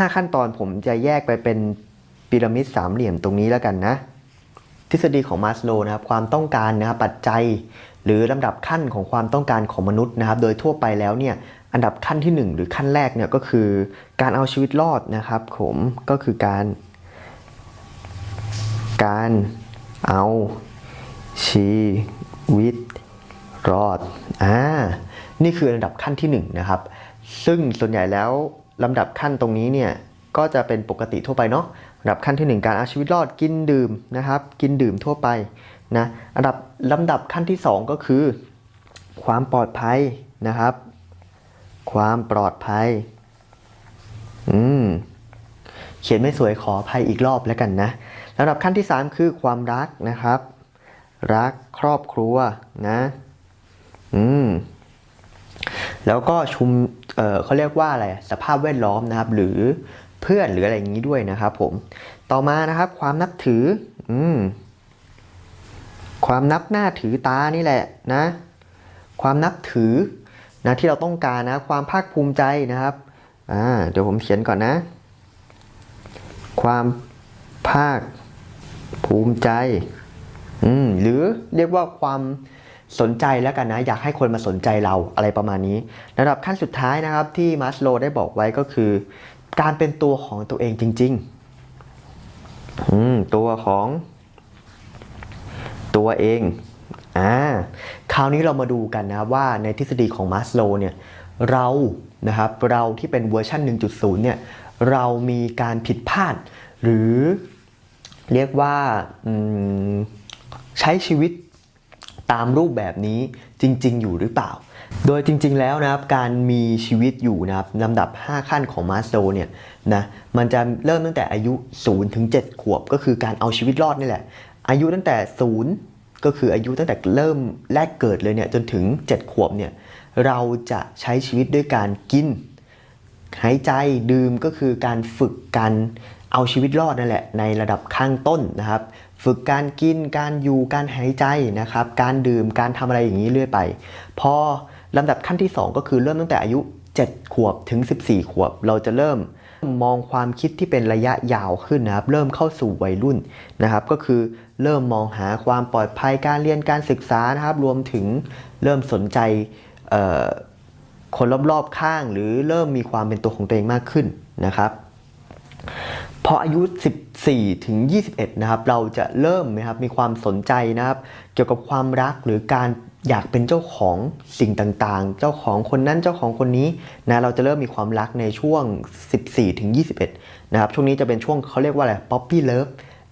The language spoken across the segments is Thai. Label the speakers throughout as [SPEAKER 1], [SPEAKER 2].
[SPEAKER 1] 5 ขั้นตอนผมจะแยกไปเป็นพีระมิดสามเหลี่ยมตรงนี้แล้วกันนะ ทฤษฎีของมาสโลนะครับความต้องการนะครับปัจจัย หรือลำดับขั้นของความต้องการของมนุษย์นะครับ โดยทั่วไปแล้วเนี่ยอันดับขั้นที่ 1 หรือขั้นแรกเนี่ยก็คือการเอาชีวิตรอดนะครับผมก็คือการ การเอาชีวิตรอดอ่านี่คือระดับขั้นที่1นะครับซึ่งส่วนใหญ่แล้ว ลำดับขั้นตรงนี้เนี่ยก็จะเป็นปกติทั่วไปเนาะระดับขั้นที่ 1 การเอาชีวิตรอดกินดื่มนะครับ กินดื่มทั่วไปนะอันดับลำดับขั้นที่ 2 ก็คือ ความปลอดภัยนะครับ ความปลอดภัย อืมเขียนไม่สวยขออภัยอีกรอบแล้วกันนะระดับขั้นที่ 3 คือความรักนะครับ รักครอบครัวนะ อืม แล้วก็ชุมเเขาเรียกว่าอะไรสภาพแวดล้อมนะครับ หรือเพื่อนหรืออะไรอย่างนี้ด้วยนะครับผมต่อมานะครับความนับถืออืมความนับหน้าถือตานี่แหละนะ ความนับถือนะที่เราต้องการนะความภาคภูมิใจนะครับอ่าเดี๋ยวผมเขียนก่อนนะ ความภาคภูมิใจอืมหรือเรียกว่าความ สนใจแล้วกันนะอยากให้คนมาสนใจเราอะไรประมาณนี้ระดับขั้นสุดท้ายนะครับที่มาสโลได้บอกไว้ก็คือ การเป็นตัวของตัวเองจริงๆอืมตัวของตัวเองอ่าคราวนี้เรามาดูกันนะว่าในทฤษฎีของมาสโลเนี่ยเรานะครับเราที่เป็นเวอร์ชัน1.0เนี่ยเรามีการผิดพลาด หรือเรียกว่าใช้ชีวิต ตามรูปแบบนี้จริง ๆ อยู่หรือเปล่า โดยจริง ๆ แล้วนะครับการมีชีวิตอยู่นะครับลำดับ 5 ขั้นของมาสโลว์เนี่ยนะมันจะเริ่มตั้งแต่อายุ 0 ถึง 7 ขวบ ก็คือการเอาชีวิตรอดนี่แหละ อายุตั้งแต่ 0 ก็คืออายุตั้งแต่เริ่มแรกเกิดเลยเนี่ยจนถึง 7 ขวบเนี่ยเราจะใช้ชีวิตด้วยการกิน หายใจดื่มก็คือการฝึกการเอาชีวิตรอดนั่นแหละในระดับข้างต้นนะครับ ฝึกการกินการอยู่การหายใจนะครับ การดื่มการทำอะไรอย่างนี้เรื่อยไป พอลำดับขั้นที่ 2 ก็คือเริ่มตั้งแต่อายุ 7 ขวบถึง 14 ขวบ เราจะเริ่มมองความคิดที่เป็นระยะยาวขึ้นนะครับ เริ่มเข้าสู่วัยรุ่นนะครับ ก็คือเริ่มมองหาความปลอดภัยการเรียนการศึกษานะครับ รวมถึงเริ่มสนใจคนรอบๆข้าง หรือเริ่มมีความเป็นตัวของตัวเองมากขึ้นนะครับ ออายุ 14 ถึง 21 นะครับ เราจะเริ่มนะครับมีความสนใจนะครับ เกี่ยวกับความรักหรือการอยากเป็นเจ้าของสิ่งต่างๆ เจ้าของคนนั้นเจ้าของคนนี้นะ เราจะเริ่มมีความรักในช่วง 14 ถึง 21 นะครับ ช่วงนี้จะเป็นช่วงเขาเรียกว่าอะไรป๊อปปี้เลิฟ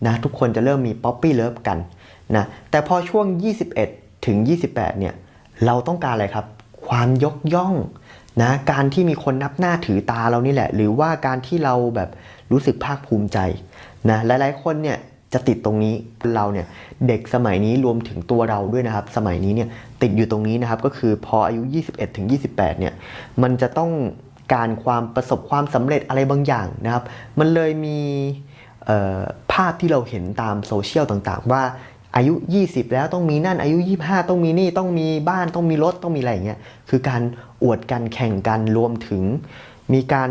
[SPEAKER 1] นะ ทุกคนจะเริ่มมีป๊อปปี้เลิฟกันนะ แต่พอช่วง 21 ถึง 28 เนี่ย เราต้องการอะไรครับ ความยกย่องนะ การที่มีคนนับหน้าถือตาเรานี่แหละ หรือว่าการที่เราแบบ รู้สึกภาคภูมิใจนะหลายๆคนเนี่ยจะติดตรงนี้เราเนี่ยเด็กสมัยนี้รวมถึงตัวเราด้วยนะครับ สมัยนี้เนี่ยติดอยู่ตรงนี้นะครับก็คือพออายุ 21ถึง28เนี่ยมันจะต้องการความประสบความสำเร็จอะไรบางอย่างนะครับ มันเลยมีภาพที่เราเห็นตามโซเชียลต่างๆ ว่าอายุ 20 แล้วต้องมีนั่นอายุ 25 ต้องมีนี่ต้องมีบ้านต้องมีรถต้องมีอะไรอย่างเงี้ยคือการอวดกันแข่งกันรวมถึงมีการ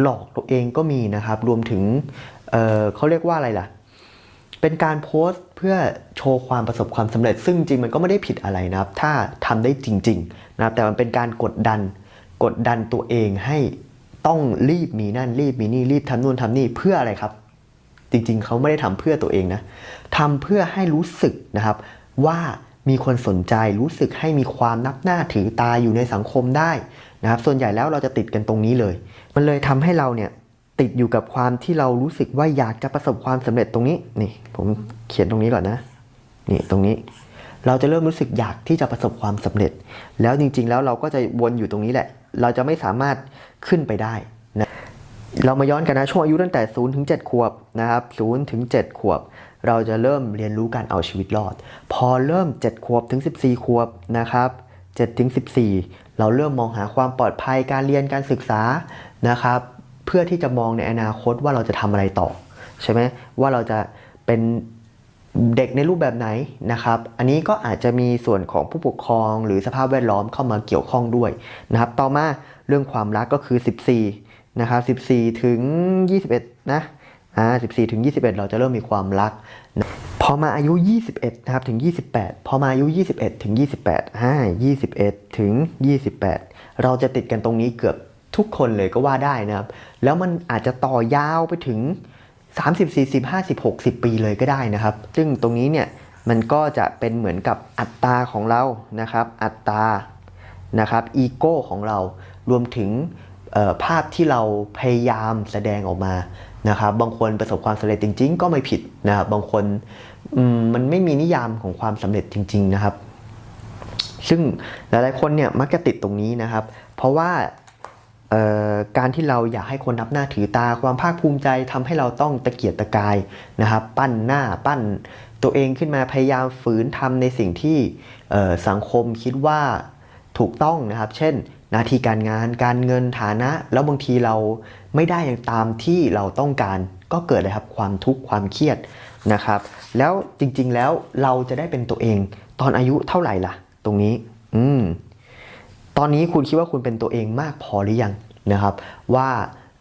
[SPEAKER 1] หลอกตัวเองก็มีนะครับ รวมถึงเเขาเรียกว่าอะไรล่ะ เป็นการโพสต์เพื่อโชว์ความประสบความสำเร็จ ซึ่งจริงมันก็ไม่ได้ผิดอะไรนะครับ ถ้าทำได้จริง ๆ นะครับ แต่มันเป็นการกดดันกดดันตัวเองให้ต้องรีบมีนั่นรีบมีนี่รีบทำนู่นทำนี่เพื่ออะไรครับ จริงๆ เขาไม่ได้ทำเพื่อตัวเองนะทำเพื่อให้รู้สึกนะครับว่า มีคนสนใจรู้สึกให้มีความนับหน้าถือตาอยู่ในสังคมได้นะครับ ส่วนใหญ่แล้วเราจะติดกันตรงนี้เลย มันเลยทำให้เราเนี่ยติดอยู่กับความที่เรารู้สึกว่าอยากจะประสบความสำเร็จตรงนี้นี่ ผมเขียนตรงนี้ก่อนนะนี่ตรงนี้ เราจะเริ่มรู้สึกอยากที่จะประสบความสำเร็จ แล้วจริง ๆ แล้วเราก็จะวนอยู่ตรงนี้แหละ เราจะไม่สามารถขึ้นไปได้ เรามาย้อนกันนะช่วงอายุตั้งแต่0ถึง7ขวบนะครับ0ถึง7ขวบ เราจะเริ่มเรียนรู้การเอาชีวิตรอด พอเริ่ม 7 ขวบถึง 14 ขวบนะครับ7ถึง14 เราเริ่มมองหาความปลอดภัยการเรียนการศึกษานะครับ เพื่อที่จะมองในอนาคตว่าเราจะทำอะไรต่อใช่ไหมว่าเราจะเป็นเด็กในรูปแบบไหนนะครับ อันนี้ก็อาจจะมีส่วนของผู้ปกครอง หรือสภาพแวดล้อมเข้ามาเกี่ยวข้องด้วยนะครับ ต่อมาเรื่องความรักก็คือ 14 นะครับ 14 ถึง 21 นะอ่า14 ถึง 21 เราจะเริ่มมีความรักนะพอมาอายุ 21 นะครับ ถึง 28 พอมาอายุ 21 ถึง 28อ่า21 ถึง 28 เราจะติดกันตรงนี้เกือบทุกคนเลยก็ว่าได้นะครับ แล้วมันอาจจะต่อยาวไปถึง 30 40 50 60 ปีเลยก็ได้นะครับ ซึ่งตรงนี้เนี่ยมันก็จะเป็นเหมือนกับอัตราของเรานะครับ อัตรานะครับ อีโก้ของเรา รวมถึง ภาพที่เราพยายามแสดงออกมานะครับบางคนประสบความสำเร็จจริง ๆ ก็ไม่ผิดนะครับบางคนมมันไม่มีนิยามของความสำเร็จจริง ๆนะครับ ซึ่งหลายๆคนเนี่ยมักจะติดตรงนี้นะครับ เพราะว่าการที่เราอยากให้คนนับหน้าถือตาความภาคภูมิใจทำให้เราต้องตะเกียกตะกายนะครับ ปั้นหน้าปั้นตัวเองขึ้นมาพยายามฝืนทำในสิ่งที่สังคมคิดว่า ถูกต้องนะครับ เช่น หน้าที่การงานการเงินฐานะ แล้วบางทีเราไม่ได้อย่างตามที่เราต้องการก็เกิดเลยครับความทุกข์ความเครียดนะครับ แล้วจริงๆแล้วเราจะได้เป็นตัวเอง ตอนอายุเท่าไหร่ล่ะ ตรงนี้ อืมตอนนี้คุณคิดว่าคุณเป็นตัวเองมากพอหรือยังนะครับ ว่า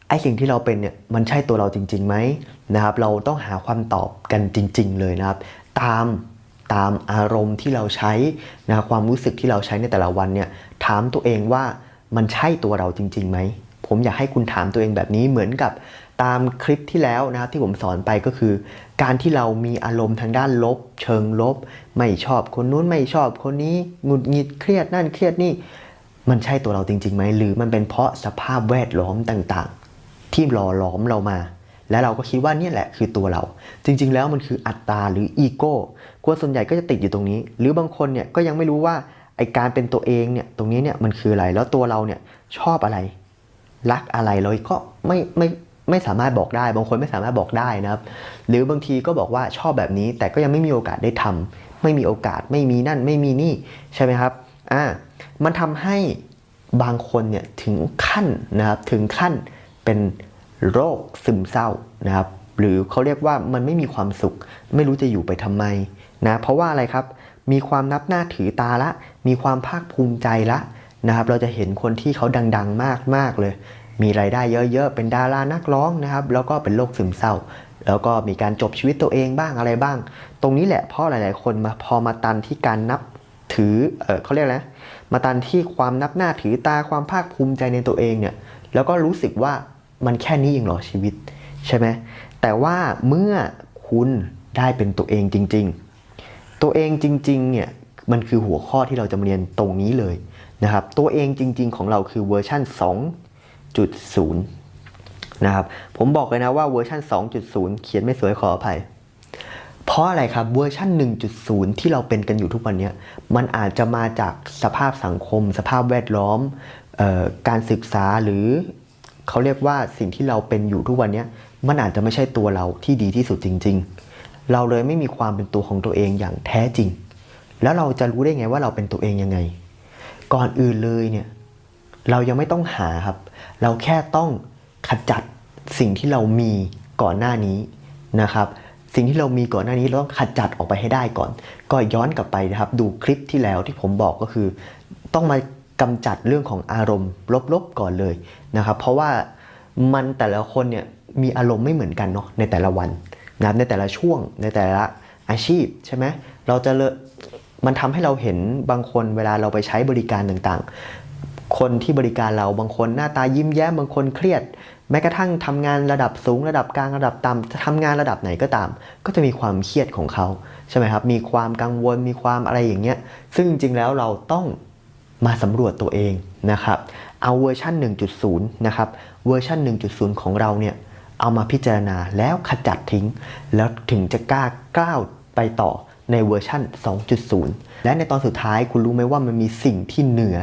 [SPEAKER 1] ไอ้สิ่งที่เราเป็นเนี่ยมันใช่ตัวเราจริงๆไหมนะครับ เราต้องหาความตอบกันจริง ๆ เลยนะครับ ตาม ตามอารมณ์ที่เราใช้นะความรู้สึกที่เราใช้ในแต่ละวันเนี่ยถามตัวเองว่ามันใช่ตัวเราจริงๆไหมผมอยากให้คุณถามตัวเองแบบนี้เหมือนกับตามคลิปที่แล้วนะครับที่ผมสอนไปก็คือ การที่เรามีอารมณ์ทางด้านลบ เชิงลบ ไม่ชอบคนนู้นไม่ชอบคนนี้หงุดหงิดเครียดนั่นเครียดนี่ มันใช่ตัวเราจริงๆไหมหรือมันเป็นเพราะสภาพแวดล้อมต่างๆ ที่หล่อหลอมเรามา และเราก็คิดว่านี่แหละคือตัวเรา จริง ๆ แล้วมันคืออัตตาหรืออีโก้ คนส่วนใหญ่ก็จะติดอยู่ตรงนี้ หรือบางคนเนี่ยก็ยังไม่รู้ว่าไอการเป็นตัวเองเนี่ยตรงนี้เนี่ยมันคืออะไรแล้วตัวเราเนี่ยชอบอะไร รักอะไรเราก็ไม่ไม่ไม่สามารถบอกได้ บางคนไม่สามารถบอกได้นะครับ หรือบางทีก็บอกว่าชอบแบบนี้ แต่ก็ยังไม่มีโอกาสได้ทำไม่มีโอกาสไม่มีนั่นไม่มีนี่ใช่ไหมครับอ่ามันทำให้บางคนเนี่ยถึงขั้นนะครับถึงขั้นเป็นโรคซึมเศร้านะครับ หรือเขาเรียกว่ามันไม่มีความสุข ไม่รู้จะอยู่ไปทำไมนะเพราะว่าอะไรครับ มีความนับหน้าถือตาละ มีความภาคภูมิใจละนะครับเราจะเห็นคนที่เขาดังๆมากมากๆเลย มีรายได้เยอะๆ เป็นดารานักร้องนะครับ แล้วก็เป็นโรคซึมเศร้า แล้วก็มีการจบชีวิตตัวเองบ้างอะไรบ้าง ตรงนี้แหละเพราะหลาย ๆ คนมาพอมาตันที่การนับถือเออเขาเรียกอะไรนะมาตันที่ความนับหน้าถือตาความภาคภูมิใจในตัวเองเนี่ยแล้วก็รู้สึกว่ามันแค่นี้เองหรอชีวิตใช่ไหมแต่ว่าเมื่อคุณได้เป็นตัวเองจริง ๆ ตัวเองจริงๆเนี่ยมันคือหัวข้อที่เราจะมาเรียนตรงนี้เลยนะครับ ตัวเองจริง ๆ ของเราคือเวอร์ชัน2.0 นะครับ ผมบอกเลยนะว่าเวอร์ชัน2.0 เขียนไม่สวยขออภัย เพราะอะไรครับเวอร์ชัน1.0 ที่เราเป็นกันอยู่ทุกวันนี้มันอาจจะมาจากสภาพสังคม สภาพแวดล้อมออการศึกษาหรือเขาเรียกว่าสิ่งที่เราเป็นอยู่ทุกวันนี้มันอาจจะไม่ใช่ตัวเราที่ดีที่สุดจริง ๆ เราเลยไม่มีความเป็นตัวของตัวเองอย่างแท้จริง แล้วเราจะรู้ได้ไงว่าเราเป็นตัวเองยังไง ก่อนอื่นเลยเนี่ยเรายังไม่ต้องหาครับ เราแค่ต้องขจัดสิ่งที่เรามีก่อนหน้านี้นะครับ สิ่งที่เรามีก่อนหน้านี้เราต้องขจัดออกไปให้ได้ก่อน ก็ย้อนกลับไปนะครับ ดูคลิปที่แล้วที่ผมบอกก็คือ ต้องมากำจัดเรื่องของอารมณ์ ลบๆก่อนเลยนะครับ เพราะว่ามันแต่ละคนเนี่ยมีอารมณ์ไม่เหมือนกันเนาะในแต่ละวัน นะครับในแต่ละช่วงในแต่ละอาชีพใช่ไหมเราจะเลอะมันทำให้เราเห็นบางคนเวลาเราไปใช้บริการต่างๆ คนที่บริการเราบางคนหน้าตายิ้มแย้มบางคนเครียด แม้กระทั่งทำงานระดับสูงระดับกลางระดับต่ำจะทำงานระดับไหนก็ตาม ก็จะมีความเครียดของเขาใช่ไหมครับมีความกังวลมีความอะไรอย่างเงี้ยซึ่งจริงๆแล้วเราต้องมาสำรวจตัวเองนะครับ เอาเวอร์ชัน1.0 นะครับ เวอร์ชัน1.0 ของเราเนี่ย เอามาพิจารณาแล้วขจัดทิ้ง แล้วถึงจะกล้าก้าวไปต่อในเวอร์ชัน2.0 และในตอนสุดท้ายคุณรู้ไหมว่ามันมีสิ่งที่เหนือ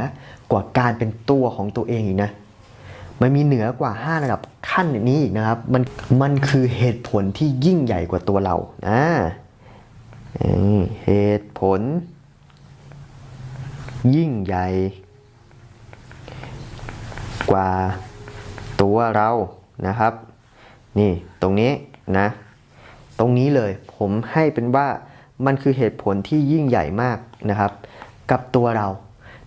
[SPEAKER 1] กว่าการเป็นตัวของตัวเองอีกนะ มันมีเหนือกว่า 5 ระดับขั้นนี้อีกนะครับ มันมันคือเหตุผลที่ยิ่งใหญ่กว่าตัวเราอ่าเหตุผล ยิ่งใหญ่ กว่าตัวเรานะครับ นี่ตรงนี้นะ ตรงนี้เลยผมให้เป็นว่ามันคือเหตุผลที่ยิ่งใหญ่มากนะครับ กับตัวเรา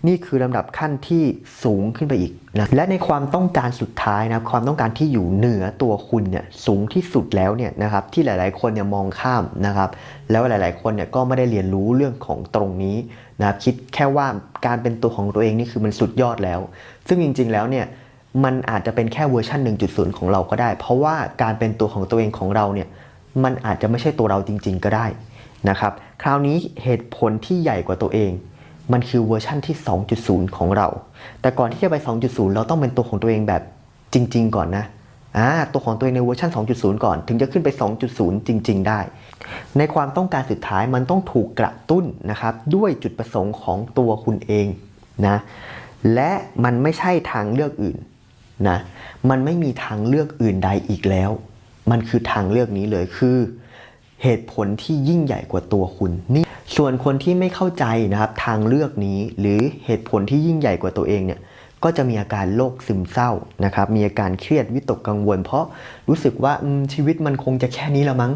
[SPEAKER 1] นี่คือลำดับขั้นที่สูงขึ้นไปอีกนะและในความต้องการสุดท้ายนะความต้องการที่อยู่เหนือตัวคุณเนี่ยสูงที่สุดแล้วเนี่ยนะครับที่หลาย ๆ คนเนี่ยมองข้ามนะครับ แล้วหลาย ๆ คนเนี่ยก็ไม่ได้เรียนรู้เรื่องของตรงนี้นะครับคิดแค่ว่าการเป็นตัวของตัวเองนี่คือมันสุดยอดแล้ว ซึ่งจริง ๆ แล้วเนี่ย มันอาจจะเป็นแค่เวอร์ชัน1.0 ของเราก็ได้ เพราะว่าการเป็นตัวของตัวเองของเราเนี่ยมันอาจจะไม่ใช่ตัวเราจริง ๆ ก็ได้นะครับ คราวนี้เหตุผลที่ใหญ่กว่าตัวเอง มันคือเวอร์ชั่นที่ 2.0 ของเรา แต่ก่อนที่จะไป 2.0 เราต้องเป็นตัวของตัวเองแบบจริง ๆ ก่อนนะอ่าตัวของตัวเองในเวอร์ชัน2.0 ก่อน ถึงจะขึ้นไป 2.0 จริง ๆ ได้ ในความต้องการสุดท้ายมันต้องถูกกระตุ้นนะครับด้วยจุดประสงค์ของตัวคุณเองนะ และมันไม่ใช่ทางเลือกอื่น นะมันไม่มีทางเลือกอื่นใดอีกแล้ว มันคือทางเลือกนี้เลยคือ เหตุผลที่ยิ่งใหญ่กว่าตัวคุณนี่ส่วนคนที่ไม่เข้าใจนะครับทางเลือกนี้หรือเหตุผลที่ยิ่งใหญ่กว่าตัวเองเนี่ยก็จะมีอาการโรคซึมเศร้านะครับมีอาการเครียดวิตกกังวล เพราะรู้สึกว่าชีวิตมันคงจะแค่นี้ละมั้ง